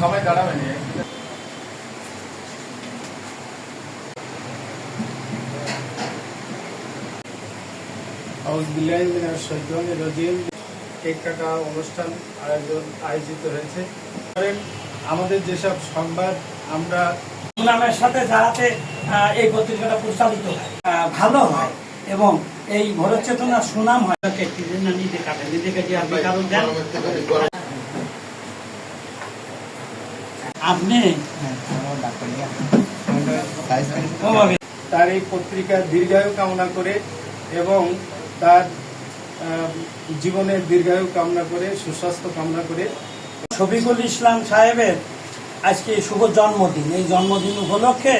সবাই দাঁড়াবেন কাটা অনুষ্ঠান আয়োজন আয়োজিত হয়েছে। আমাদের যেসব সংবাদ আমরা সুনামের সাথে যাতে এই পত্রিকাটা প্রচারিত হয় ভালো হয় এবং এই ভরত সুনাম হয় নিজে কেটে আপনি কারণ দেন। আপনি তার এই পত্রিকার দীর্ঘায়ু কামনা করে এবং তার জীবনের দীর্ঘায়ু কামনা করে, সুস্বাস্থ্য কামনা করে। শফিকুল ইসলাম সাহেবের আজকে শুভ জন্মদিন। এই জন্মদিন উপলক্ষে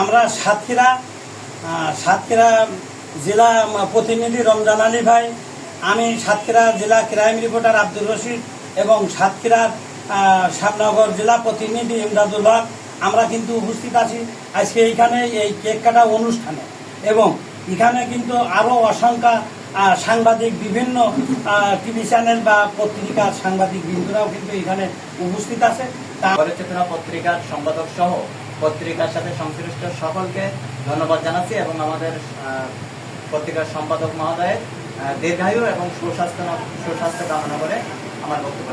আমরা সাতক্ষীরা সাতক্ষীরা জেলা প্রতিনিধি রমজান আলী ভাই, আমি সাতক্ষীরা জেলা ক্রাইম রিপোর্টার আব্দুর রশিদ এবং সাতক্ষীরার শ্যামনগর জেলা প্রতিনিধি ইমদাদুল হক, আমরা কিন্তু উপস্থিত আছি আজকে এইখানে এই কেক কাটা অনুষ্ঠানে। এবং এখানে কিন্তু আরও অসংখ্য আহ, সাংবাদিক বিভিন্ন টিভি চ্যানেল বা পত্রিকার সাংবাদিক বৃন্দরাও কিন্তু এখানে উপস্থিত আছে। চেতনা পত্রিকার সম্পাদক সহ পত্রিকার সাথে সংশ্লিষ্ট সকলকে ধন্যবাদ জানাচ্ছি এবং আমাদের আহ, পত্রিকার সম্পাদক মহোদয়ের আহ, দীর্ঘায়ু এবং সুস্বাস্থ্য সুস্বাস্থ্য কামনা করে আমার বক্তব্য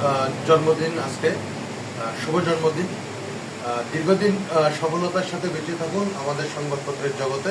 আহ, জন্মদিন আজকে আহ, শুভ জন্মদিন। আহ, দীর্ঘদিন আহ, সফলতার সাথে বেঁচে থাকুন আমাদের সংবাদপত্রের জগতে।